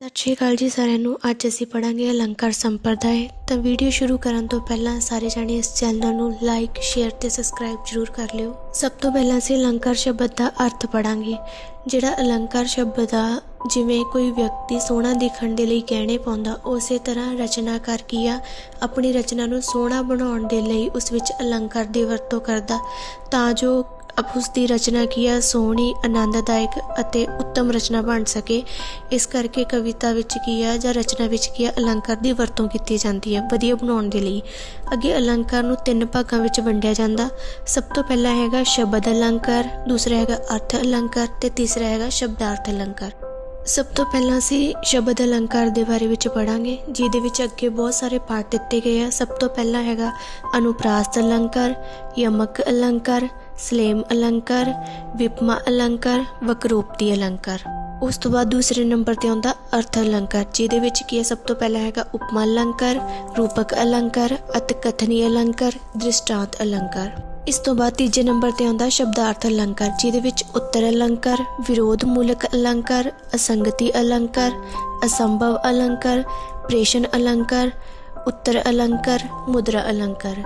ਸਤਿ ਸ਼੍ਰੀ ਅਕਾਲ ਜੀ ਸਾਰਿਆਂ ਨੂੰ। ਅੱਜ ਅਸੀਂ ਪੜਾਂਗੇ ਅਲੰਕਾਰ ਸੰਪਰਦਾਇ। ਤਾਂ ਵੀਡੀਓ ਸ਼ੁਰੂ ਕਰਨ ਤੋਂ ਪਹਿਲਾਂ ਸਾਰੇ ਜਾਣੇ ਇਸ ਚੈਨਲ ਨੂੰ ਲਾਈਕ ਸ਼ੇਅਰ ਤੇ ਸਬਸਕ੍ਰਾਈਬ ਜ਼ਰੂਰ ਕਰ ਲਿਓ। ਸਭ ਤੋਂ ਪਹਿਲਾਂ ਅਸੀਂ ਅਲੰਕਾਰ ਸ਼ਬਦ ਦਾ ਅਰਥ ਪੜਾਂਗੇ ਜਿਹੜਾ ਅਲੰਕਾਰ ਸ਼ਬਦ ਆ, ਜਿਵੇਂ ਕੋਈ ਵਿਅਕਤੀ ਸੋਹਣਾ ਦਿਖਣ ਦੇ ਲਈ ਗਹਿਣੇ ਪਾਉਂਦਾ, ਉਸੇ ਤਰ੍ਹਾਂ ਰਚਨਾਕਾਰ ਕੀ ਆ, ਆਪਣੀ ਰਚਨਾ ਨੂੰ ਸੋਹਣਾ ਬਣਾਉਣ ਦੇ ਲਈ ਉਸ ਵਿੱਚ ਅਲੰਕਾਰ ਦੀ ਵਰਤੋਂ ਕਰਦਾ। ਤਾਂ ਜੋ ਅਪ ਉਸ ਦੀ ਰਚਨਾ ਕੀ ਆ ਸੋਹਣੀ, ਆਨੰਦਦਾਇਕ ਅਤੇ ਉੱਤਮ ਰਚਨਾ ਬਣ ਸਕੇ। ਇਸ ਕਰਕੇ ਕਵਿਤਾ ਵਿੱਚ ਕੀ ਆ ਜਾਂ ਰਚਨਾ ਵਿੱਚ ਕੀ ਆ ਅਲੰਕਾਰ ਦੀ ਵਰਤੋਂ ਕੀਤੀ ਜਾਂਦੀ ਹੈ, ਵਧੀਆ ਬਣਾਉਣ ਦੇ ਲਈ। ਅੱਗੇ ਅਲੰਕਾਰ ਨੂੰ ਤਿੰਨ ਭਾਗਾਂ ਵਿੱਚ ਵੰਡਿਆ ਜਾਂਦਾ। ਸਭ ਤੋਂ ਪਹਿਲਾ ਹੈਗਾ ਸ਼ਬਦ ਅਲੰਕਾਰ, ਦੂਸਰਾ ਹੈਗਾ ਅਰਥ ਅਲੰਕਾਰ ਤੇ ਤੀਸਰਾ ਹੈਗਾ ਸ਼ਬਦਾਰਥ ਅਲੰਕਾਰ। ਸਭ ਤੋਂ ਪਹਿਲਾਂ ਅਸੀਂ ਸ਼ਬਦ ਅਲੰਕਾਰ ਦੇ ਬਾਰੇ ਵਿੱਚ ਪੜਾਂਗੇ ਜਿਹਦੇ ਵਿੱਚ ਅੱਗੇ ਬਹੁਤ ਸਾਰੇ ਪਾਠ ਦਿੱਤੇ ਗਏ ਆ। ਸਭ ਤੋਂ ਪਹਿਲਾਂ ਹੈਗਾ ਅਨੁਪ੍ਰਾਸਤ ਅਲੰਕਾਰ, ਯਮਕ ਅਲੰਕਾਰ ਸਲੇਮ ਅਲੰਕਾਰ, ਵਿਪਮਾ ਅਲੰਕਾਰ ਵਕਰੋਕਤੀ ਅਲੰਕਾਰ। ਉਸ ਤੋਂ ਬਾਅਦ ਦੂਸਰੇ ਨੰਬਰ ਤੇ ਆਉਂਦਾ ਅਰਥ ਅਲੰਕਾਰ, ਜਿਹਦੇ ਵਿੱਚ ਕੀ ਹੈ? ਸਭ ਤੋਂ ਪਹਿਲਾ ਹੈਗਾ ਉਪਮਾ ਅਲੰਕਾਰ, ਰੂਪਕ ਅਲੰਕਾਰ ਅਤ ਅਲੰਕਾਰ, ਦ੍ਰਿਸ਼ਟਾਂਤ ਅਲੰਕਾਰ। ਇਸ ਤੋਂ ਬਾਅਦ ਤੀਜੇ ਨੰਬਰ ਤੇ ਆਉਂਦਾ ਸ਼ਬਦਾਰਥ ਅਲੰਕਾਰ, ਜਿਹਦੇ ਵਿੱਚ ਉੱਤਰ ਅਲੰਕਾਰ, ਵਿਰੋਧ ਮੂਲਕ ਅਲੰਕਾਰ, ਅਸੰਗਤੀ ਅਲੰਕਾਰ, ਅਸੰਭਵ ਅਲੰਕਾਰ, ਪ੍ਰੇਸ਼ਨ ਅਲੰਕਾਰ, ਉੱਤਰ ਅਲੰਕਾਰ, ਮੁਦਰਾ ਅਲੰਕਾਰ।